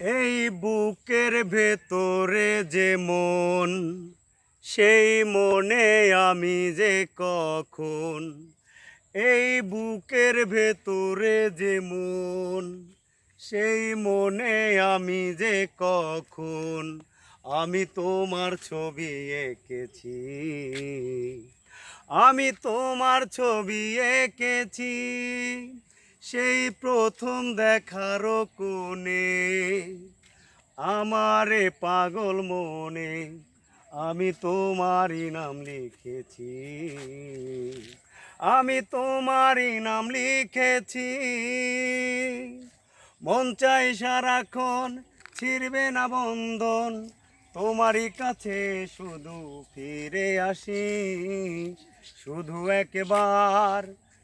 এই বুকের ভেতরে যে মন, সেই মনে আমি যে কখন। এই বুকের ভেতরে যে মন, সেই মনে আমি যে কখন। আমি তোমার ছবি এঁকেছি, আমি তোমার ছবি এঁকেছি। সেই প্রথম দেখার কোণে, আমারে পাগল মনে, আমি তোমারই নাম লিখেছি। আমি তোমারই নাম লিখেছি। মন চাই সারাক্ষণ ছিড়বে না বন্ধন, তোমারই কাছে শুধু ফিরে আসি। শুধু একবার